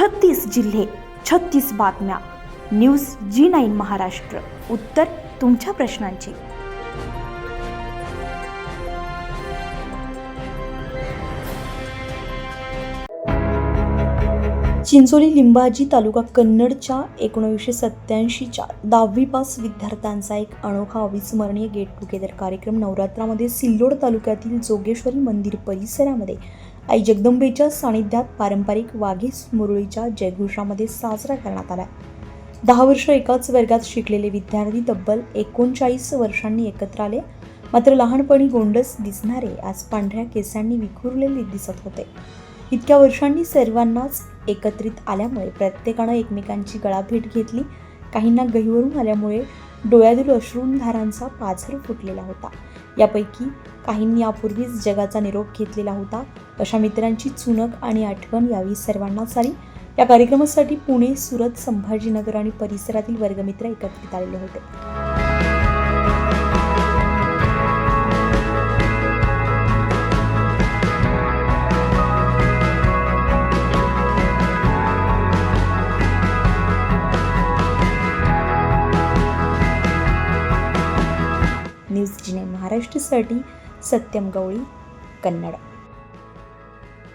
छत्तीस जिल्हे छत्तीस बातम्या. News G nine Maharashtra. उत्तर तुमच्या प्रश्नांची. चिंचोली लिंबाजी तालुका कन्नडच्या एकोणीसशे सत्याऐंशीच्या दहावी पास विद्यार्थ्यांचा एक अनोखा अविस्मरणीय गेट टुगेदर कार्यक्रम नवरात्रामध्ये सिल्लोड तालुक्यातील जोगेश्वरी मंदिर परिसरामध्ये आई जगदंबेच्या सानिध्यात पारंपरिक वाघीस मुरळीच्या जयघोषामध्ये साजरा करण्यात आला. दहा वर्ष एकाच वर्गात शिकलेले विद्यार्थी तब्बल एकोणचाळीस वर्षांनी एकत्र आले. मात्र लहानपणी गोंडस दिसणारे आज पांढऱ्या केसांनी विखुरलेले दिसत होते. इतक्या वर्षांनी सर्वांनाच एकत्रित आल्यामुळे प्रत्येकानं एकमेकांची गळाभेट घेतली. काहींना गहीवरून आल्यामुळे डोळ्यातील अश्रूंधारांचा पाझर फुटलेला होता. यापैकी काहींनी यापूर्वीच जगाचा निरोप घेतलेला होता. अशा मित्रांची चुनक आणि आठवण यावी सर्वांनाच आली या कार्यक्रमासाठी पुणे सुरत संभाजीनगर आणि परिसरातील वर्गमित्र एकत्रित आलेले होते. न्यूज जिने महाराष्ट्रासाठी सत्यम गवळी कन्नड.